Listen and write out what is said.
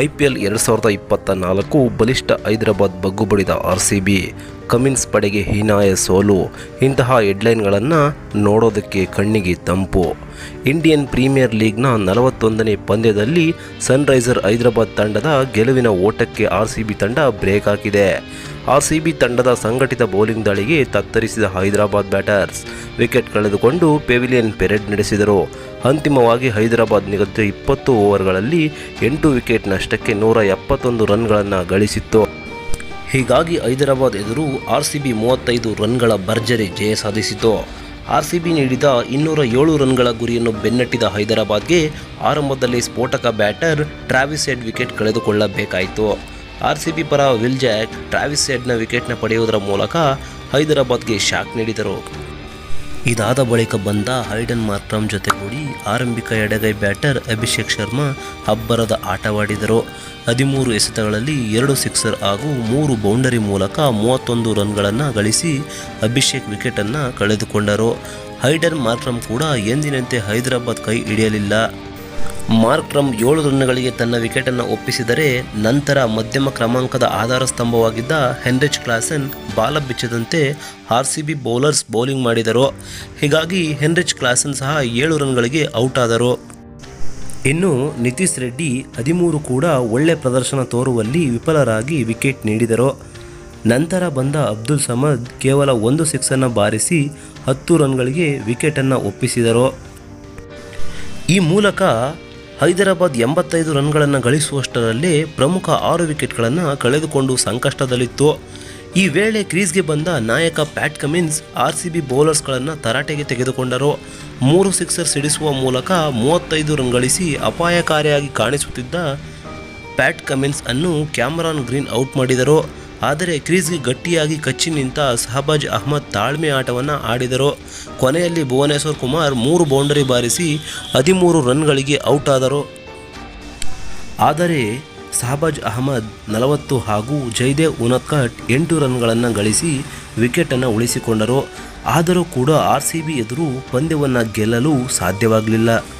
I P L ಎರಡು ಸಾವಿರದ ಇಪ್ಪತ್ತ ನಾಲ್ಕು ಬಲಿಷ್ಠ ಹೈದರಾಬಾದ್ ಬಗ್ಗುಬಡಿದ ಆರ್ ಸಿ ಬಿ ಕಮಿನ್ಸ್ ಪಡೆಗೆ ಹೀನಾಯ ಸೋಲು. ಇಂತಹ ಹೆಡ್ಲೈನ್ಗಳನ್ನು ನೋಡೋದಕ್ಕೆ ಕಣ್ಣಿಗೆ ತಂಪು. ಇಂಡಿಯನ್ ಪ್ರೀಮಿಯರ್ ಲೀಗ್ನ ನಲವತ್ತೊಂದನೇ ಪಂದ್ಯದಲ್ಲಿ ಸನ್ರೈಸರ್ ಹೈದರಾಬಾದ್ ತಂಡದ ಗೆಲುವಿನ ಓಟಕ್ಕೆ ಆರ್ ಸಿ ಬಿ ತಂಡ ಬ್ರೇಕ್ ಹಾಕಿದೆ. ಆರ್ ಸಿ ಬಿ ತಂಡದ ಸಂಘಟಿತ ಬೌಲಿಂಗ್ ದಾಳಿಗೆ ತತ್ತರಿಸಿದ ಹೈದರಾಬಾದ್ ಬ್ಯಾಟರ್ಸ್. ವಿಕೆಟ್ ಕಳೆದುಕೊಂಡು ಪೆವಿಲಿಯನ್ ಪೆರೇಡ್ ನಡೆಸಿದರು. ಅಂತಿಮವಾಗಿ ಹೈದರಾಬಾದ್ ನಿಗದಿತ ಇಪ್ಪತ್ತು ಓವರ್ಗಳಲ್ಲಿ ಎಂಟು ವಿಕೆಟ್ ನಷ್ಟಕ್ಕೆ ನೂರ ಎಪ್ಪತ್ತೊಂದು ರನ್ಗಳನ್ನು ಗಳಿಸಿತ್ತು. ಹೀಗಾಗಿ ಹೈದರಾಬಾದ್ ಎದುರು ಆರ್ ಸಿ ಬಿ ಮೂವತ್ತೈದು ರನ್ಗಳ ಭರ್ಜರಿ ಜಯ ಸಾಧಿಸಿತು. ಆರ್ ಸಿ ಬಿ ನೀಡಿದ ಇನ್ನೂರ ಏಳು ರನ್ಗಳ ಗುರಿಯನ್ನು ಬೆನ್ನಟ್ಟಿದ ಹೈದರಾಬಾದ್ಗೆ ಆರಂಭದಲ್ಲಿ ಸ್ಫೋಟಕ ಬ್ಯಾಟರ್ ಟ್ರಾವಿಸ್ ಹೆಡ್ ವಿಕೆಟ್ ಕಳೆದುಕೊಳ್ಳಬೇಕಾಯಿತು. ಆರ್ ಸಿ ಬಿ ಪರ ವಿಲ್ ಜಾಕ್ ಟ್ರಾವಿಸ್ ಹೆಡ್ನ ವಿಕೆಟ್ನ ಪಡೆಯುವುದರ ಮೂಲಕ ಹೈದರಾಬಾದ್ಗೆ ಶಾಕ್ ನೀಡಿದರು. ಇದಾದ ಬಳಿಕ ಬಂದ ಹೈಡನ್ ಮಾರ್ಕ್ರಮ್ ಜೊತೆಗೂಡಿ ಆರಂಭಿಕ ಎಡಗೈ ಬ್ಯಾಟರ್ ಅಭಿಷೇಕ್ ಶರ್ಮಾ ಅಬ್ಬರದ ಆಟವಾಡಿದರು. ಹದಿಮೂರು ಎಸೆತಗಳಲ್ಲಿ ಎರಡು ಸಿಕ್ಸರ್ ಹಾಗೂ ಮೂರು ಬೌಂಡರಿ ಮೂಲಕ ಮೂವತ್ತೊಂದು ರನ್ಗಳನ್ನು ಗಳಿಸಿ ಅಭಿಷೇಕ್ ವಿಕೆಟನ್ನು ಕಳೆದುಕೊಂಡರು. ಹೈಡನ್ ಮಾರ್ಕ್ರಮ್ ಕೂಡ ಎಂದಿನಂತೆ ಹೈದರಾಬಾದ್ ಕೈ ಹಿಡಿಯಲಿಲ್ಲ. ಮಾರ್ಕ್ರಮ್ ಏಳು ರನ್ಗಳಿಗೆ ತನ್ನ ವಿಕೆಟನ್ನು ಒಪ್ಪಿಸಿದರೆ ನಂತರ ಮಧ್ಯಮ ಕ್ರಮಾಂಕದ ಆಧಾರ ಸ್ತಂಭವಾಗಿದ್ದ ಹೆನ್ರಿಚ್ ಕ್ಲಾಸನ್ ಬಾಲ ಬಿಚ್ಚದಂತೆ R C B bowlers bowling ಮಾಡಿದರು. ಹೀಗಾಗಿ ಹೆನ್ರಿಚ್ ಕ್ಲಾಸನ್ ಸಹ ಏಳು ರನ್ಗಳಿಗೆ ಔಟ್ ಆದರು. ಇನ್ನು ನಿತೀಶ್ ರೆಡ್ಡಿ ಹದಿಮೂರು ಕೂಡ ಒಳ್ಳೆ ಪ್ರದರ್ಶನ ತೋರುವಲ್ಲಿ ವಿಫಲರಾಗಿ ವಿಕೆಟ್ ನೀಡಿದರು. ನಂತರ ಬಂದ ಅಬ್ದುಲ್ ಸಮದ್ ಕೇವಲ ಒಂದು ಸಿಕ್ಸನ್ನು ಬಾರಿಸಿ ಹತ್ತು ರನ್ಗಳಿಗೆ ವಿಕೆಟನ್ನು ಒಪ್ಪಿಸಿದರು. ಈ ಮೂಲಕ ಹೈದರಾಬಾದ್ ಎಂಬತ್ತೈದು ರನ್ಗಳನ್ನು ಗಳಿಸುವಷ್ಟರಲ್ಲಿ ಪ್ರಮುಖ ಆರು ವಿಕೆಟ್ಗಳನ್ನು ಕಳೆದುಕೊಂಡು ಸಂಕಷ್ಟದಲ್ಲಿತ್ತು. ಈ ವೇಳೆ ಕ್ರೀಸ್ಗೆ ಬಂದ ನಾಯಕ Pat Cummins R C B ಬೌಲರ್ಸ್ಗಳನ್ನು ತರಾಟೆಗೆ ತೆಗೆದುಕೊಂಡರು. ಮೂರು ಸಿಕ್ಸರ್ ಸಿಡಿಸುವ ಮೂಲಕ ಮೂವತ್ತೈದು ರನ್ ಗಳಿಸಿ ಅಪಾಯಕಾರಿಯಾಗಿ ಕಾಣಿಸುತ್ತಿದ್ದ ಪ್ಯಾಟ್ ಕಮಿನ್ಸ್ ಅನ್ನು ಕ್ಯಾಮರಾನ್ ಗ್ರೀನ್ ಔಟ್ ಮಾಡಿದರು. ಆದರೆ ಕ್ರೀಸ್ಗೆ ಗಟ್ಟಿಯಾಗಿ ಕಚ್ಚಿ ನಿಂತ ಸಹಬಾಜ್ ಅಹ್ಮದ್ ತಾಳ್ಮೆ ಆಟವನ್ನು ಆಡಿದರು. ಕೊನೆಯಲ್ಲಿ ಭುವನೇಶ್ವರ್ ಕುಮಾರ್ ಮೂರು ಬೌಂಡರಿ ಬಾರಿಸಿ ಹದಿಮೂರು ರನ್ಗಳಿಗೆ ಔಟ್ ಆದರು. ಆದರೆ ಸಹಬಾಜ್ ಅಹಮದ್ ನಲವತ್ತು ಹಾಗೂ ಜೈದೇವ್ ಉನಕಟ್ ಎಂಟು ರನ್ಗಳನ್ನು ಗಳಿಸಿ ವಿಕೆಟನ್ನು ಉಳಿಸಿಕೊಂಡರು. ಆದರೂ ಕೂಡ ಆರ್ ಸಿ ಬಿ ಎದುರು ಪಂದ್ಯವನ್ನು ಗೆಲ್ಲಲು ಸಾಧ್ಯವಾಗಲಿಲ್ಲ.